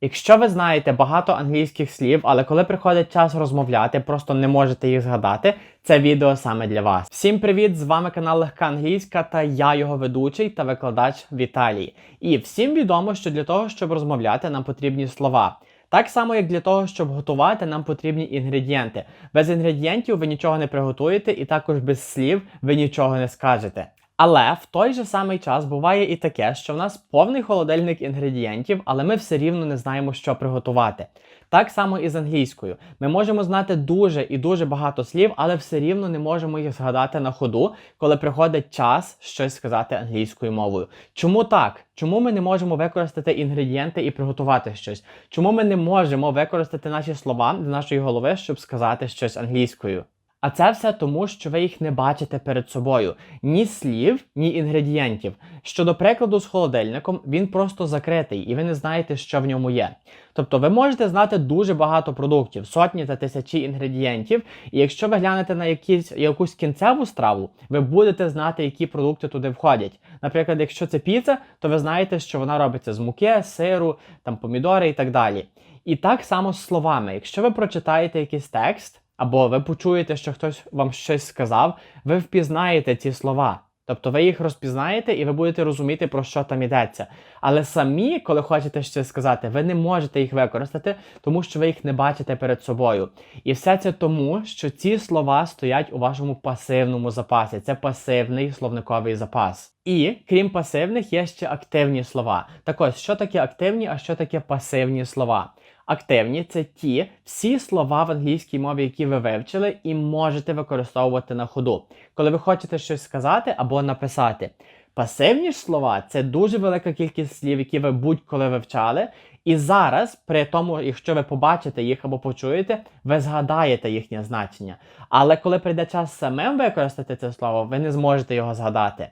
Якщо ви знаєте багато англійських слів, але коли приходить час розмовляти, просто не можете їх згадати, це відео саме для вас. Всім привіт! З вами канал Легка Англійська та я його ведучий та викладач Віталій. І всім відомо, що для того, щоб розмовляти, нам потрібні слова. Так само, як для того, щоб готувати, нам потрібні інгредієнти. Без інгредієнтів ви нічого не приготуєте, і також без слів ви нічого не скажете. Але в той же самий час буває і таке, що в нас повний холодильник інгредієнтів, але ми все рівно не знаємо, що приготувати. Так само і з англійською. Ми можемо знати дуже і дуже багато слів, але все рівно не можемо їх згадати на ходу, коли приходить час щось сказати англійською мовою. Чому так? Чому ми не можемо використати інгредієнти і приготувати щось? Чому ми не можемо використати наші слова з нашої голови, щоб сказати щось англійською? А це все тому, що ви їх не бачите перед собою ні слів, ні інгредієнтів. Щодо прикладу з холодильником, він просто закритий, і ви не знаєте, що в ньому є. Тобто ви можете знати дуже багато продуктів, сотні та тисячі інгредієнтів, і якщо ви глянете на якісь, якусь кінцеву страву, ви будете знати, які продукти туди входять. Наприклад, якщо це піца, то ви знаєте, що вона робиться з муки, сиру, там помідори і так далі. І так само з словами. Якщо ви прочитаєте якийсь текст, або ви почуєте, що хтось вам щось сказав, ви впізнаєте ці слова. Тобто ви їх розпізнаєте і ви будете розуміти, про що там йдеться. Але самі, коли хочете щось сказати, ви не можете їх використати, тому що ви їх не бачите перед собою. І все це тому, що ці слова стоять у вашому пасивному запасі. Це пасивний словниковий запас. І крім пасивних, є ще активні слова. Так ось, що таке активні, а що таке пасивні слова? Активні це ті всі слова в англійській мові, які ви вивчили, і можете використовувати на ходу, коли ви хочете щось сказати або написати. Пасивні ж слова це дуже велика кількість слів, які ви будь-коли вивчали. І зараз, при тому, якщо ви побачите їх або почуєте, ви згадаєте їхнє значення. Але коли прийде час самим використати це слово, ви не зможете його згадати.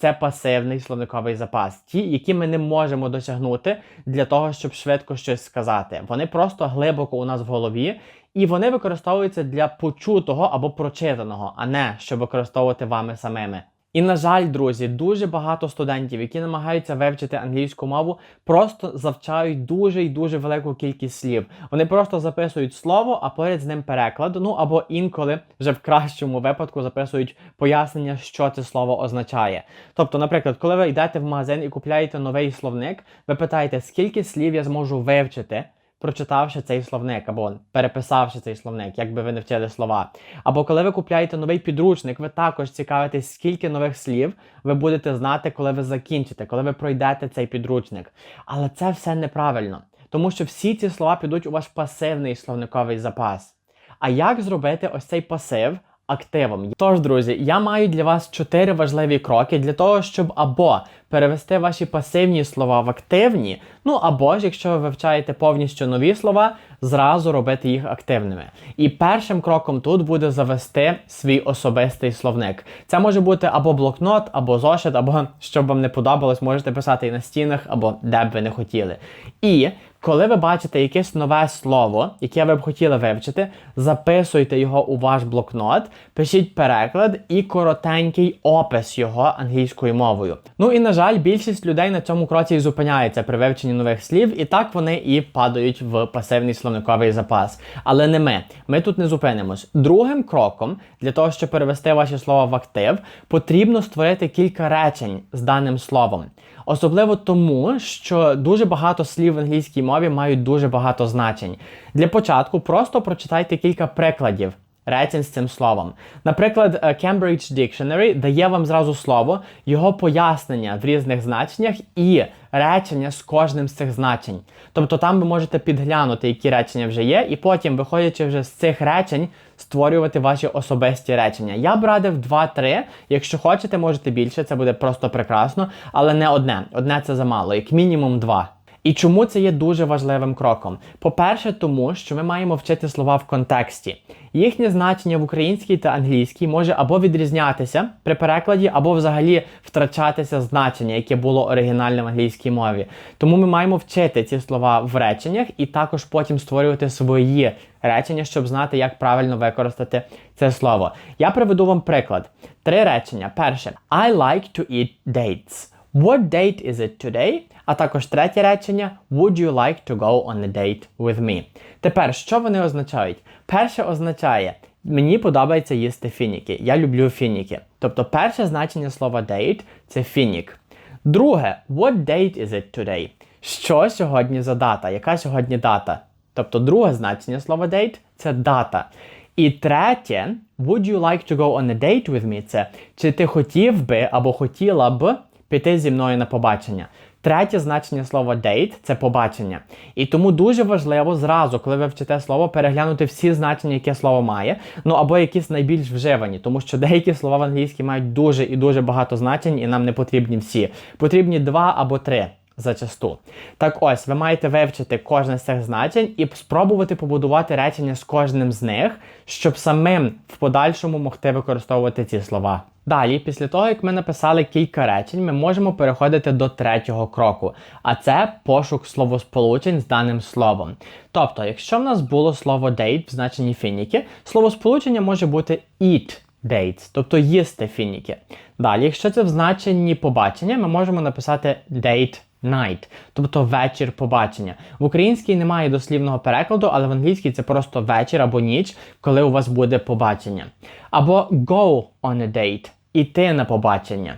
Це пасивний словниковий запас, ті, які ми не можемо досягнути для того, щоб швидко щось сказати. Вони просто глибоко у нас в голові, і вони використовуються для почутого або прочитаного, а не щоб використовувати вами самими. І, на жаль, друзі, дуже багато студентів, які намагаються вивчити англійську мову, просто завчають дуже і дуже велику кількість слів. Вони просто записують слово, а поряд з ним переклад. Ну або інколи вже в кращому випадку записують пояснення, що це слово означає. Тобто, наприклад, коли ви йдете в магазин і купляєте новий словник, ви питаєте, скільки слів я зможу вивчити прочитавши цей словник, або переписавши цей словник, як би ви не вчили слова. Або коли ви купляєте новий підручник, ви також цікавитесь, скільки нових слів ви будете знати, коли ви закінчите, коли ви пройдете цей підручник. Але це все неправильно, тому що всі ці слова підуть у ваш пасивний словниковий запас. А як зробити ось цей пасив? Активом. Тож, друзі, я маю для вас чотири важливі кроки для того, щоб або перевести ваші пасивні слова в активні, ну або ж, якщо ви вивчаєте повністю нові слова, зразу робити їх активними. І першим кроком тут буде завести свій особистий словник. Це може бути або блокнот, або зошит, або щоб вам не подобалось, можете писати і на стінах, або де б ви не хотіли. І коли ви бачите якесь нове слово, яке ви б хотіли вивчити, записуйте його у ваш блокнот, пишіть переклад і коротенький опис його англійською мовою. Ну і на жаль, більшість людей на цьому кроці і зупиняється при вивченні нових слів, і так вони і падають в пасивний словниковий запас. Але не ми. Ми тут не зупинимось. Другим кроком для того, щоб перевести ваші слова в актив, потрібно створити кілька речень з даним словом. Особливо тому, що дуже багато слів в англійській мові мають дуже багато значень. Для початку просто прочитайте кілька прикладів. Речень з цим словом. Наприклад, Cambridge Dictionary дає вам зразу слово, його пояснення в різних значеннях і речення з кожним з цих значень. Тобто там ви можете підглянути, які речення вже є, і потім, виходячи вже з цих речень, створювати ваші особисті речення. Я б радив 2-3. Якщо хочете, можете більше, це буде просто прекрасно, але не одне. Одне це замало, як мінімум два. І чому це є дуже важливим кроком? По-перше, тому що ми маємо вчити слова в контексті. Їхнє значення в українській та англійській може або відрізнятися при перекладі, або взагалі втрачатися значення, яке було оригінальне в англійській мові. Тому ми маємо вчити ці слова в реченнях і також потім створювати свої речення, щоб знати, як правильно використати це слово. Я приведу вам приклад. Три речення. Перше, I like to eat dates. What date is it today? А також третє речення Would you like to go on a date with me? Тепер, що вони означають? Перше означає Мені подобається їсти фініки. Я люблю фініки. Тобто перше значення слова date це фінік. Друге, what date is it today? Що сьогодні за дата? Яка сьогодні дата? Тобто друге значення слова date це дата. І третє, would you like to go on a date with me? Це чи ти хотів би або хотіла б піти зі мною на побачення. Третє значення слова date – це побачення. І тому дуже важливо зразу, коли ви вчите слово, переглянути всі значення, яке слово має, ну або якісь найбільш вживані, тому що деякі слова в англійській мають дуже і дуже багато значень, і нам не потрібні всі. Потрібні два або три. Зачасту. Так ось, ви маєте вивчити кожне з цих значень і спробувати побудувати речення з кожним з них, щоб самим в подальшому могти використовувати ці слова. Далі, після того, як ми написали кілька речень, ми можемо переходити до третього кроку, а це пошук словосполучень з даним словом. Тобто, якщо в нас було слово date в значенні фініки, словосполучення може бути eat dates, тобто їсти фініки. Далі, якщо це в значенні побачення, ми можемо написати date night, тобто вечір побачення. В українській немає дослівного перекладу, але в англійській це просто вечір або ніч, коли у вас буде побачення. Або go on a date іти на побачення.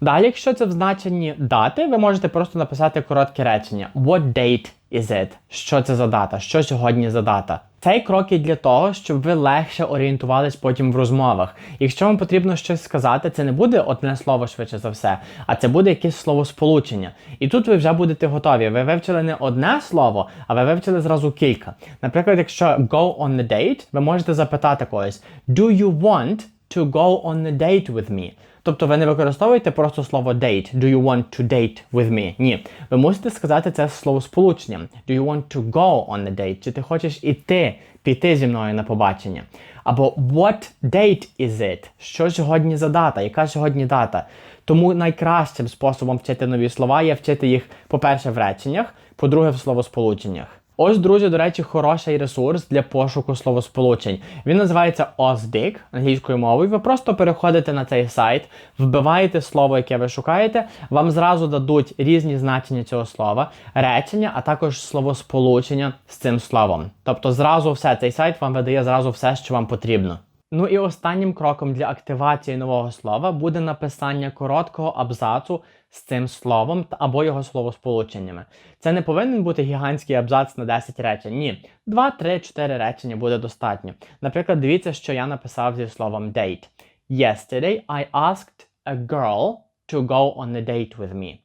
Далі, якщо це в значенні дати, ви можете просто написати коротке речення What date is it? Що це за дата? Що сьогодні за дата? Цей крок є для того, щоб ви легше орієнтувались потім в розмовах. Якщо вам потрібно щось сказати, це не буде одне слово швидше за все, а це буде якесь словосполучення. І тут ви вже будете готові. Ви вивчили не одне слово, а ви вивчили зразу кілька. Наприклад, якщо go on a date, ви можете запитати когось Do you want to go on a date with me? Тобто ви не використовуєте просто слово date. Do you want to date with me? Ні. Ви мусите сказати це словосполученням. Do you want to go on a date? Чи ти хочеш іти, піти зі мною на побачення? Або what date is it? Що сьогодні за дата? Яка сьогодні дата? Тому найкращим способом вчити нові слова є вчити їх, по-перше, в реченнях, по-друге, в словосполученнях. Ось, друзі, до речі, хороший ресурс для пошуку словосполучень. Він називається Ozdig англійською мовою. Ви просто переходите на цей сайт, вбиваєте слово, яке ви шукаєте. Вам зразу дадуть різні значення цього слова, речення, а також словосполучення з цим словом. Тобто, зразу все цей сайт вам видає зразу все, що вам потрібно. Ну і останнім кроком для активації нового слова буде написання короткого абзацу з цим словом або його словосполученнями. Це не повинен бути гігантський абзац на 10 речень. Ні, 2, 3, 4 речення буде достатньо. Наприклад, дивіться, що я написав зі словом date. Yesterday I asked a girl to go on a date with me.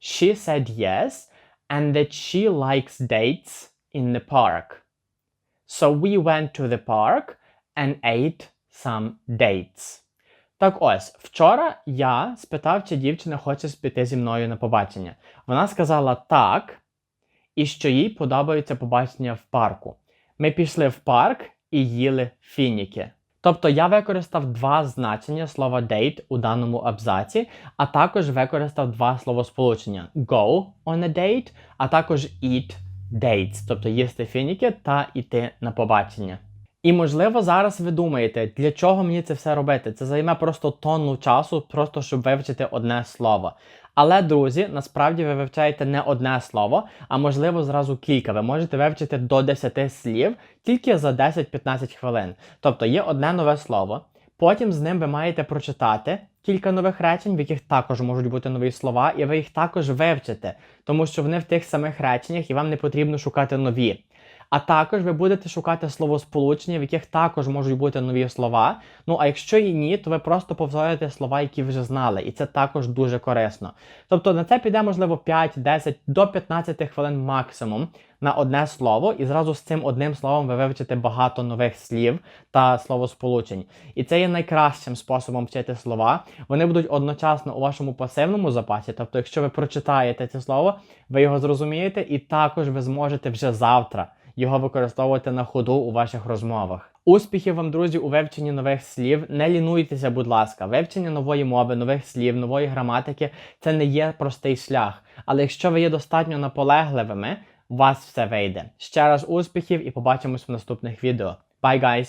She said yes, and that she likes dates in the park. So we went to the park and ate some dates. Так ось, вчора я спитав, чи дівчина хоче піти зі мною на побачення. Вона сказала так, і що їй подобається побачення в парку. Ми пішли в парк і їли фініки. Тобто я використав два значення слова date у даному абзаці, а також використав два словосполучення go on a date, а також eat dates, тобто їсти фініки та йти на побачення. І можливо зараз ви думаєте, для чого мені це все робити? Це займе просто тонну часу, просто щоб вивчити одне слово. Але, друзі, насправді ви вивчаєте не одне слово, а можливо зразу кілька. Ви можете вивчити до 10 слів тільки за 10-15 хвилин. Тобто є одне нове слово, потім з ним ви маєте прочитати кілька нових речень, в яких також можуть бути нові слова, і ви їх також вивчите, тому що вони в тих самих реченнях і вам не потрібно шукати нові. А також ви будете шукати словосполучення, в яких також можуть бути нові слова. Ну а якщо і ні, то ви просто повторюєте слова, які вже знали, і це також дуже корисно. Тобто на це піде, можливо, 5, 10 до 15 хвилин максимум на одне слово, і зразу з цим одним словом ви вивчите багато нових слів та словосполучень. І це є найкращим способом вчити слова. Вони будуть одночасно у вашому пасивному запасі. Тобто, якщо ви прочитаєте це слово, ви його зрозумієте, і також ви зможете вже завтра його використовувати на ходу у ваших розмовах. Успіхів вам, друзі, у вивченні нових слів. Не лінуйтеся, будь ласка, вивчення нової мови, нових слів, нової граматики це не є простий шлях. Але якщо ви є достатньо наполегливими, у вас все вийде. Ще раз успіхів і побачимось в наступних відео. Bye, guys!